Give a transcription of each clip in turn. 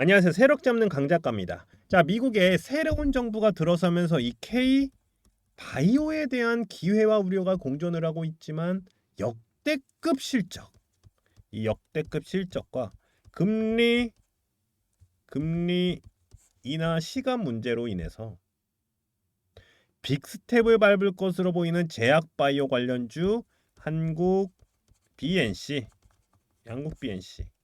안녕하세요. 세력 잡는 강 작가입니다. 자, 미국에 새로운 정부가 들어서면서 이 K 바이오에 대한 기회와 우려가 공존을 하고 있지만 역대급 실적, 이 역대급 실적과 금리 금리 인하 시간 문제로 인해서 빅스텝을 밟을 것으로 보이는 제약 바이오 관련주 한국 BNC, 한국 BNC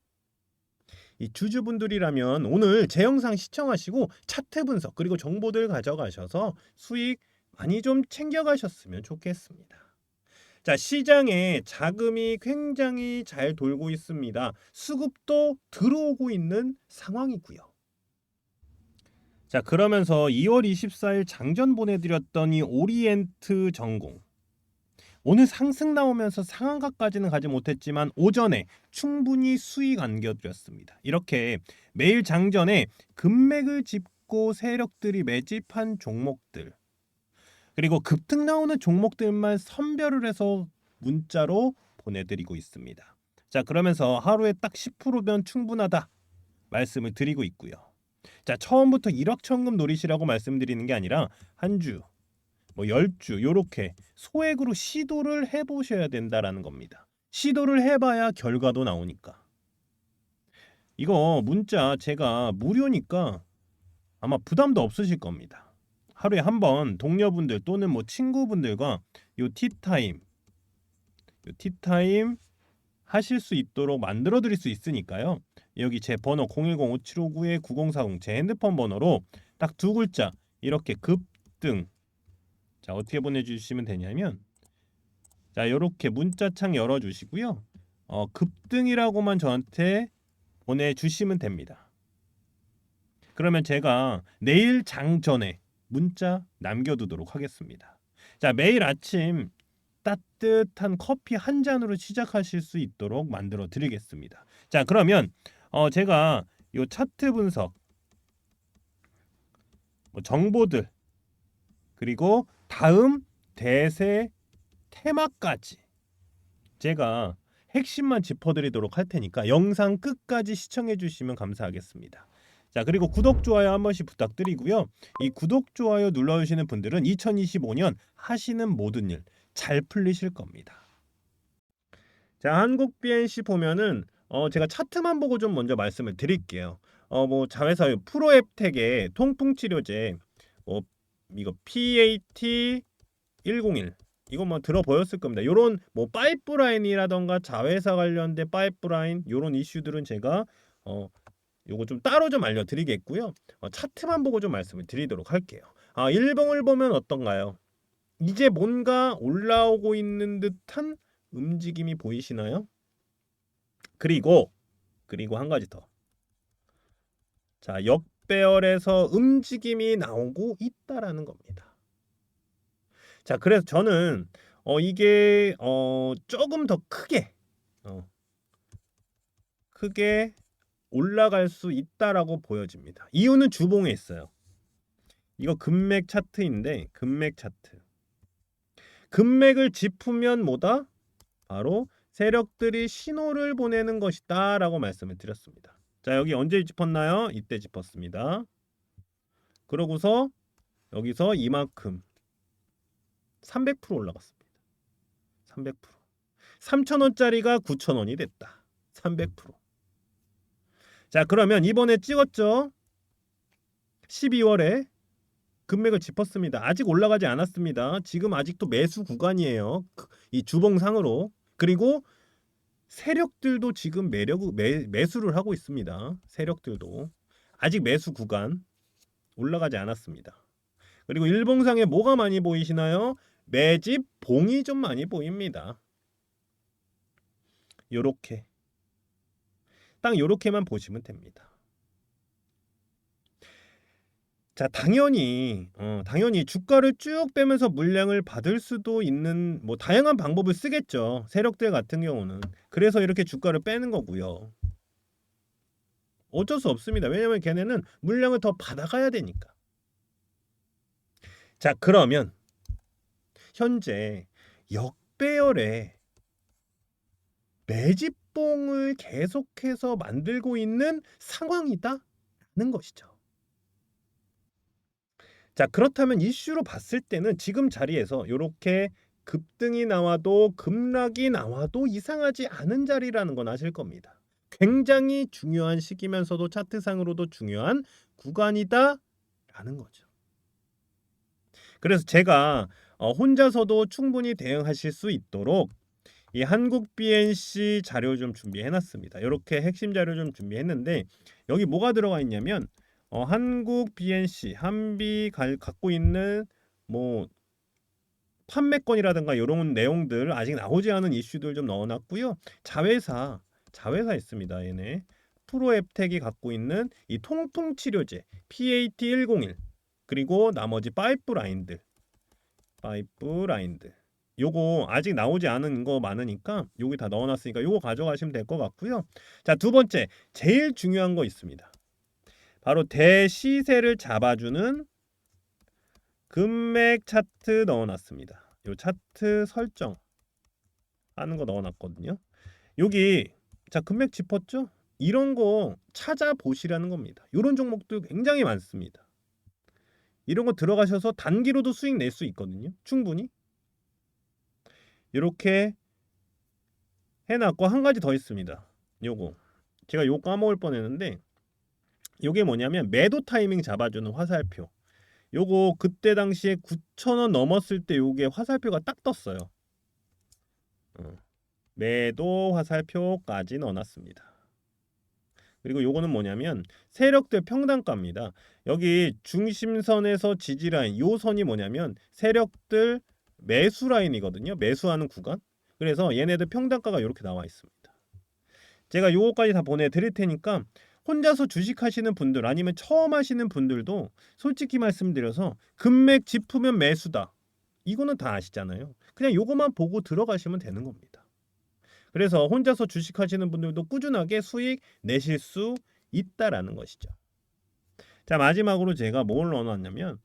이 주주분들이라면 오늘 제 영상 시청하시고 차트 분석 그리고 정보들 가져가셔서 수익 많이 좀 챙겨가셨으면 좋겠습니다. 자, 시장에 자금이 굉장히 잘 돌고 있습니다. 수급도 들어오고 있는 상황이고요. 자, 그러면서 2월 24일 장전 보내드렸던 이 오리엔트 전공 오늘 상승 나오면서 상한가까지는 가지 못했지만 오전에 충분히 수익 안겨드렸습니다. 이렇게 매일 장전에 금맥을 짚고 세력들이 매집한 종목들 그리고 급등 나오는 종목들만 선별을 해서 문자로 보내드리고 있습니다. 자 그러면서 하루에 딱 10%면 충분하다 말씀을 드리고 있고요. 자 처음부터 1억 천금 노리시라고 말씀드리는 게 아니라 한 주, 뭐 10주 요렇게 소액으로 시도를 해 보셔야 된다라는 겁니다. 시도를 해 봐야 결과도 나오니까. 이거 문자 제가 무료니까 아마 부담도 없으실 겁니다. 하루에 한 번 동료분들 또는 뭐 친구분들과 요 티타임 요 티타임 하실 수 있도록 만들어 드릴 수 있으니까요. 여기 제 번호 010-5759-9040 제 핸드폰 번호로 딱 두 글자 이렇게 급등 자 어떻게 보내주시면 되냐면 자 이렇게 문자창 열어주시고요. 어, 급등이라고만 저한테 보내주시면 됩니다. 그러면 제가 내일 장 전에 문자 남겨두도록 하겠습니다. 자 매일 아침 따뜻한 커피 한 잔으로 시작하실 수 있도록 만들어 드리겠습니다. 자 그러면 어, 제가 요 차트 분석 뭐 정보들 그리고 다음 대세 테마까지 제가 핵심만 짚어드리도록 할 테니까 영상 끝까지 시청해 주시면 감사하겠습니다. 자 그리고 구독 좋아요 한 번씩 부탁드리고요. 이 구독 좋아요 눌러주시는 분들은 2025년 하시는 모든 일 잘 풀리실 겁니다. 자 한국 BNC 보면은 어 제가 차트만 보고 좀 먼저 말씀을 드릴게요. 어 뭐 자회사 프로앱 택의 통풍 치료제 뭐 이거 PAT 101 이거 뭐 들어 보였을 겁니다. 요런 뭐 파이프라인이라던가 자회사 관련된 파이프라인 요런 이슈들은 제가 어 요거 좀 따로 좀 알려드리겠고요. 어, 차트만 보고 좀 말씀을 드리도록 할게요. 아 일봉을 보면 어떤가요? 이제 뭔가 올라오고 있는 듯한 움직임이 보이시나요? 그리고 그리고 한 가지 더. 자 역 배열에서 움직임이 나오고 있다라는 겁니다. 자 그래서 저는 어 이게 어 조금 더 크게 어 크게 올라갈 수 있다라고 보여집니다. 이유는 주봉에 있어요. 이거 금맥 차트인데 금맥 차트. 금맥을 짚으면 뭐다? 바로 세력들이 신호를 보내는 것이다라고 말씀을 드렸습니다. 자, 여기 언제 짚었나요? 이때 짚었습니다. 그러고서 여기서 이만큼 300% 올라갔습니다. 300%. 3,000원짜리가 9,000원이 됐다. 300%. 자, 그러면 이번에 찍었죠? 12월에 금맥을 짚었습니다. 아직 올라가지 않았습니다. 지금 아직도 매수 구간이에요. 이 주봉상으로. 그리고 세력들도 지금 매력 매, 매수를 하고 있습니다. 세력들도 아직 매수 구간 올라가지 않았습니다. 그리고 일봉상에 뭐가 많이 보이시나요? 매집 봉이 좀 많이 보입니다. 요렇게 딱 요렇게만 보시면 됩니다. 자, 당연히 어, 당연히 주가를 쭉 빼면서 물량을 받을 수도 있는 뭐 다양한 방법을 쓰겠죠. 세력들 같은 경우는 그래서 이렇게 주가를 빼는 거고요. 어쩔 수 없습니다. 왜냐면 걔네는 물량을 더 받아가야 되니까. 자, 그러면 현재 역배열에 매집봉을 계속해서 만들고 있는 상황이다. 않는 것이죠. 자, 그렇다면 이슈로 봤을 때는 지금 자리에서 이렇게 급등이 나와도 급락이 나와도 이상하지 않은 자리라는 건 아실 겁니다. 굉장히 중요한 시기면서도 차트상으로도 중요한 구간이다라는 거죠. 그래서 제가 어, 혼자서도 충분히 대응하실 수 있도록 이 한국 BNC 자료 좀 준비해 놨습니다. 이렇게 핵심 자료 좀 준비했는데 여기 뭐가 들어가 있냐면 어, 한국 BNC 한비 갈, 갖고 있는 뭐 판매권이라든가 이런 내용들 아직 나오지 않은 이슈들 좀 넣어놨고요. 자회사 자회사 있습니다. 얘네 프로앱텍이 갖고 있는 이 통풍 치료제 PAT101 그리고 나머지 파이프라인들 파이프라인들 요거 아직 나오지 않은 거 많으니까 여기 다 넣어놨으니까 요거 가져가시면 될 것 같고요. 자 두 번째 제일 중요한 거 있습니다. 바로 대시세를 잡아주는 금맥 차트 넣어놨습니다. 요 차트 설정 하는 거 넣어놨거든요. 여기 자 금맥 짚었죠? 이런 거 찾아보시라는 겁니다. 이런 종목도 굉장히 많습니다. 이런 거 들어가셔서 단기로도 수익 낼 수 있거든요. 충분히. 이렇게 해놨고 한 가지 더 있습니다. 요거 제가 요 까먹을 뻔했는데 요게 뭐냐면 매도 타이밍 잡아주는 화살표. 요거 그때 당시에 9,000원 넘었을 때 요게 화살표가 딱 떴어요. 어. 매도 화살표까지 넣어놨습니다. 그리고 요거는 뭐냐면 세력들 평단가입니다. 여기 중심선에서 지지 라인 요 선이 뭐냐면 세력들 매수 라인이거든요. 매수하는 구간. 그래서 얘네들 평단가가 이렇게 나와 있습니다. 제가 요거까지 다 보내 드릴 테니까 혼자서 주식하시는 분들 아니면 처음 하시는 분들도 솔직히 말씀드려서 금맥 짚으면 매수다. 이거는 다 아시잖아요. 그냥 요거만 보고 들어가시면 되는 겁니다. 그래서 혼자서 주식하시는 분들도 꾸준하게 수익 내실 수 있다라는 것이죠. 자 마지막으로 제가 뭘 넣어놨냐면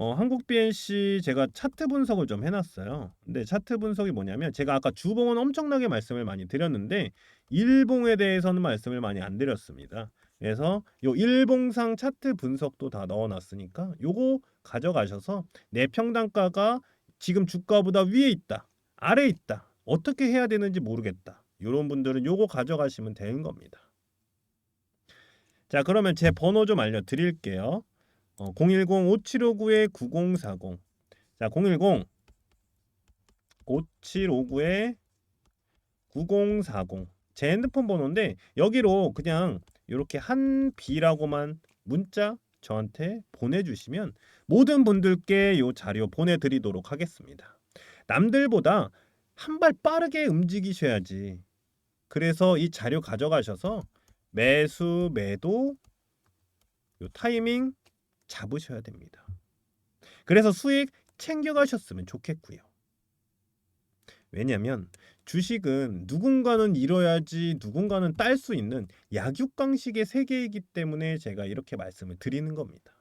어, 한국 BNC 제가 차트 분석을 좀 해놨어요. 근데 차트 분석이 뭐냐면 제가 아까 주봉은 엄청나게 말씀을 많이 드렸는데 일봉에 대해서는 말씀을 많이 안 드렸습니다. 그래서 요 일봉상 차트 분석도 다 넣어놨으니까 요거 가져가셔서 내 평단가가 지금 주가보다 위에 있다, 아래 있다, 어떻게 해야 되는지 모르겠다. 이런 분들은 요거 가져가시면 되는 겁니다. 자 그러면 제 번호 좀 알려드릴게요. 어, 010-5759-9040. 자, 010 5759-9040. 제 핸드폰 번호인데 여기로 그냥 이렇게 한 B라고만 문자 저한테 보내주시면 모든 분들께 이 자료 보내드리도록 하겠습니다. 남들보다 한 발 빠르게 움직이셔야지. 그래서 이 자료 가져가셔서 매수, 매도, 요 타이밍 잡으셔야 됩니다. 그래서 수익 챙겨가셨으면 좋겠고요. 왜냐하면 주식은 누군가는 잃어야지 누군가는 딸 수 있는 약육강식의 세계이기 때문에 제가 이렇게 말씀을 드리는 겁니다.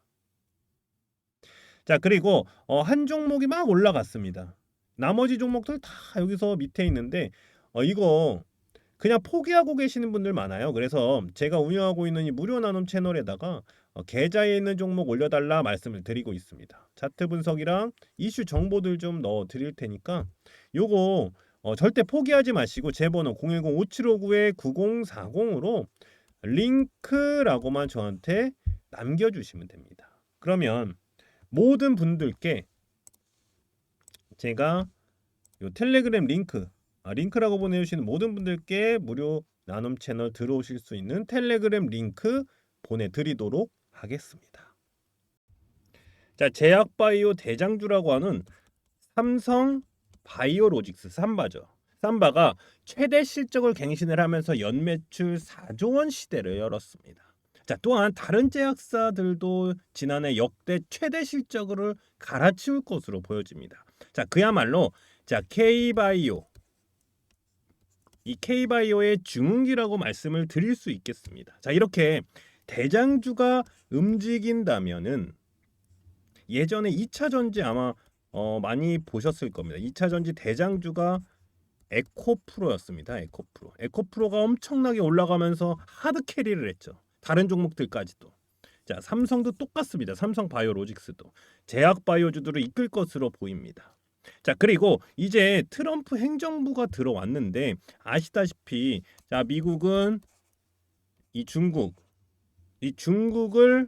자 그리고 어, 한 종목이 막 올라갔습니다. 나머지 종목들 다 여기서 밑에 있는데 어, 이거 그냥 포기하고 계시는 분들 많아요. 그래서 제가 운영하고 있는 이 무료 나눔 채널에다가 어, 계좌에 있는 종목 올려달라 말씀을 드리고 있습니다. 차트 분석이랑 이슈 정보들 좀 넣어 드릴 테니까 요거 어, 절대 포기하지 마시고 제 번호 010-5759-9040으로 링크라고만 저한테 남겨주시면 됩니다. 그러면 모든 분들께 제가 요 텔레그램 링크 아, 링크라고 보내주시는 모든 분들께 무료 나눔 채널 들어오실 수 있는 텔레그램 링크 보내드리도록 하겠습니다. 자, 제약바이오 대장주라고 하는 삼성 바이오로직스 삼바죠. 삼바가 최대 실적을 갱신을 하면서 연매출 4조 원 시대를 열었습니다. 자, 또한 다른 제약사들도 지난해 역대 최대 실적을 갈아치울 것으로 보여집니다. 자, 그야말로 자, K바이오 이 K바이오의 중흥기라고 말씀을 드릴 수 있겠습니다. 자, 이렇게 대장주가 움직인다면은 예전에 2차 전지 아마 어, 많이 보셨을 겁니다. 2차 전지 대장주가 에코프로였습니다. 에코프로. 에코프로가 엄청나게 올라가면서 하드 캐리를 했죠. 다른 종목들까지도. 자, 삼성도 똑같습니다. 삼성 바이오로직스도 제약 바이오주들을 이끌 것으로 보입니다. 자, 그리고 이제 트럼프 행정부가 들어왔는데 아시다시피 자, 미국은 이 중국 이 중국을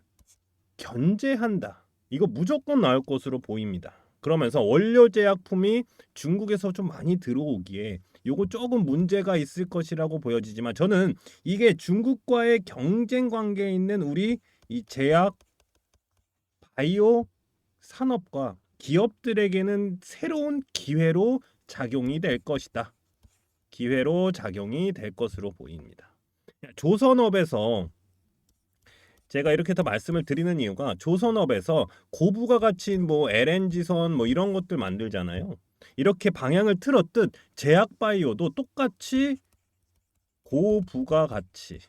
견제한다. 이거 무조건 나올 것으로 보입니다. 그러면서 원료 제약품이 중국에서 좀 많이 들어오기에 요거 조금 문제가 있을 것이라고 보여지지만 저는 이게 중국과의 경쟁 관계에 있는 우리 이 제약 바이오 산업과 기업들에게는 새로운 기회로 작용이 될 것이다. 기회로 작용이 될 것으로 보입니다. 조선업에서 제가 이렇게 더 말씀을 드리는 이유가 조선업에서 고부가 가치인 뭐 LNG선 뭐 이런 것들 만들잖아요. 이렇게 방향을 틀었듯 제약 바이오도 똑같이 고부가 가치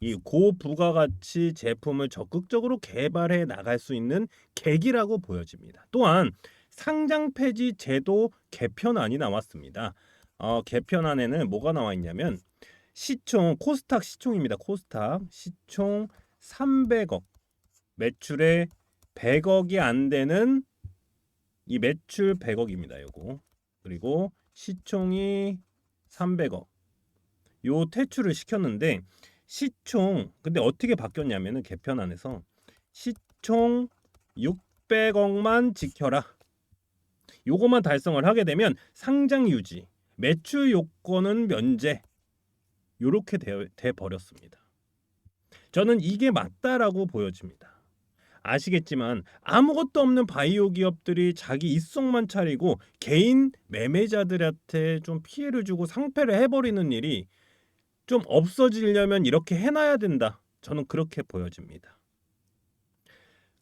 이 고부가 가치 제품을 적극적으로 개발해 나갈 수 있는 계기라고 보여집니다. 또한 상장 폐지 제도 개편안이 나왔습니다. 어, 개편안에는 뭐가 나와 있냐면 시총 코스닥 시총입니다. 코스닥 시총 300억 매출에 100억이 안 되는 이 매출 100억입니다. 요거 그리고 시총이 300억 요 퇴출을 시켰는데 시총 근데 어떻게 바뀌었냐면은 개편 안에서 시총 600억만 지켜라. 요거만 달성을 하게 되면 상장 유지, 매출 요건은 면제 요렇게 돼, 돼 버렸습니다. 저는 이게 맞다라고 보여집니다. 아시겠지만 아무것도 없는 바이오 기업들이 자기 입속만 차리고 개인 매매자들한테 좀 피해를 주고 상패를 해버리는 일이 좀 없어지려면 이렇게 해놔야 된다. 저는 그렇게 보여집니다.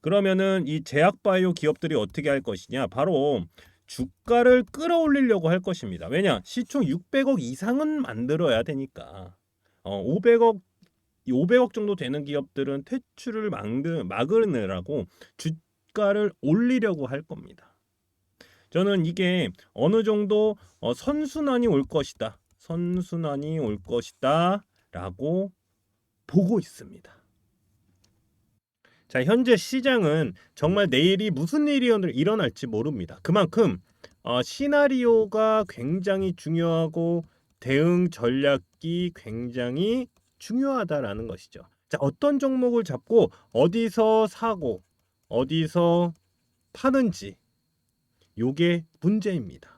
그러면은 이 제약 바이오 기업들이 어떻게 할 것이냐? 바로 주가를 끌어올리려고 할 것입니다. 왜냐? 시총 600억 이상은 만들어야 되니까. 어, 500억 500억 정도 되는 기업들은 퇴출을 막느, 막으느라고 주가를 올리려고 할 겁니다. 저는 이게 어느 정도 어, 선순환이 올 것이다. 선순환이 올 것이다 라고 보고 있습니다. 자, 현재 시장은 정말 내일이 무슨 일이 일어날지 모릅니다. 그만큼 어, 시나리오가 굉장히 중요하고 대응 전략이 굉장히 중요하다라는 것이죠. 자, 어떤 종목을 잡고 어디서 사고 어디서 파는지 요게 문제입니다.